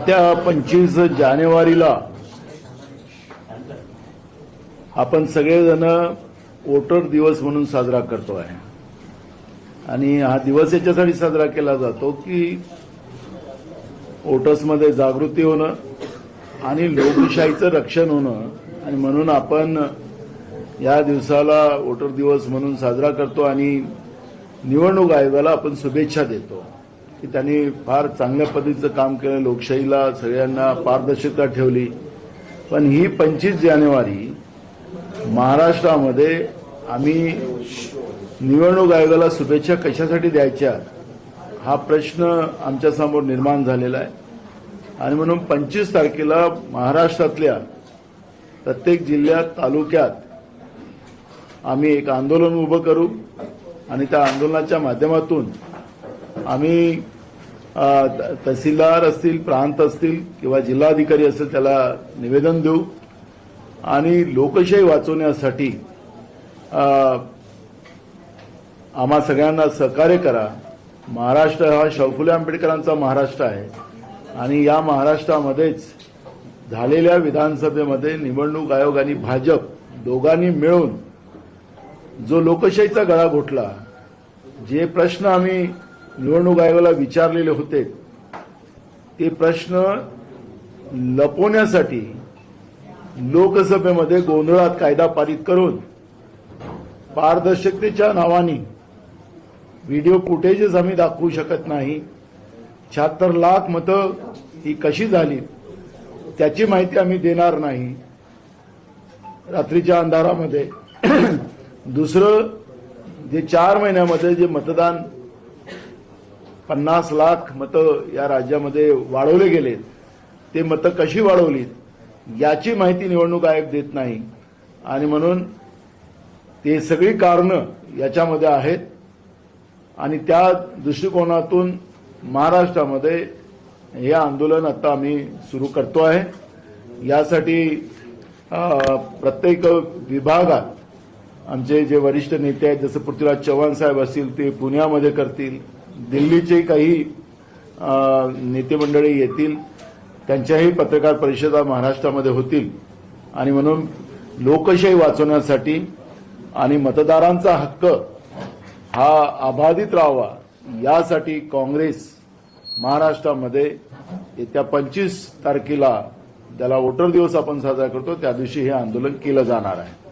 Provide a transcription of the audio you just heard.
त्या पंचवीस जानेवारीला आपण सगळेजण वोटर दिवस म्हणून साजरा करतो आहे. आणि हा दिवस याच्यासाठी साजरा केला जातो की वोटर्समध्ये जागृती होणं आणि लोकशाहीचं रक्षण होणं. आणि म्हणून आपण या दिवसाला वोटर दिवस म्हणून साजरा करतो आणि निवडणूक आयोगाला आपण शुभेच्छा देतो. की त्यांनी फार चांगल्या पद्धतीचं काम केलं लोकशाहीला सगळ्यांना पारदर्शकता ठेवली. पण ही पंचवीस जानेवारी महाराष्ट्रामध्ये आम्ही निवडणूक आयोगाला शुभेच्छा कशासाठी द्यायच्या हा प्रश्न आमच्यासमोर निर्माण झालेला आहे. आणि म्हणून पंचवीस तारखेला महाराष्ट्रातल्या प्रत्येक जिल्ह्यात तालुक्यात आम्ही एक आंदोलन उभं करू आणि त्या आंदोलनाच्या माध्यमातून आम्ही तहसीलदार असतील प्रांत असतील किंवा जिल्हाधिकारी असतील त्याला निवेदन देऊ. आणि लोकशाही वाचवण्यासाठी आम्हा सगळ्यांना सहकार्य करा. महाराष्ट्र हा शाहू आंबेडकरांचा महाराष्ट्र आहे. आणि या महाराष्ट्रामध्येच झालेल्या विधानसभेमध्ये निवडणूक आयोग आणि भाजप दोघांनी मिळून जो लोकशाहीचा गळा घोटला जे प्रश्न आम्ही निवडणूक आयोगाला विचारलेले होते. ते प्रश्न लपवण्यासाठी लोकसभेमध्ये गोंधळात कायदा पारित करून पारदर्शकतेच्या नावाने व्हिडिओ फुटेजेस आम्ही दाखवू शकत नाही. शहात्तर लाख मतं ही कशी झाली त्याची माहिती आम्ही देणार नाही. रात्रीच्या अंधारामध्ये दुसरं जे चार महिन्यामध्ये जे मतदान पन्नास लाख मतं या राज्यामध्ये वाढवले गेलेत. ते मतं कशी वाढवलीत याची माहिती निवडणूक आयोग देत नाही. आणि म्हणून ते सगळी कारणं याच्यामध्ये आहेत. आणि त्या दृष्टिकोनातून महाराष्ट्रामध्ये हे आंदोलन आता आम्ही सुरू करतो आहे. यासाठी प्रत्येक विभागात आमचे जे वरिष्ठ नेते आहेत जसं पृथ्वीराज चव्हाण साहेब असतील ते पुण्यामध्ये करतील. दिल्लीचे काही नेतेमंडळी नेते मंडळी येतील त्यांच्याही पत्रकार परिषदा महाराष्ट्रामध्ये होतील. आणि म्हणून लोकशाही वाचवण्यासाठी आणि मतदारांचा हक्क हा अबाधित राहावा यासाठी काँग्रेस महाराष्ट्रामध्ये येत्या पंचवीस तारखेला त्याला वोटर दिवस आपण साजरा करतो त्या दिवशी हे आंदोलन केलं जाणार आहे.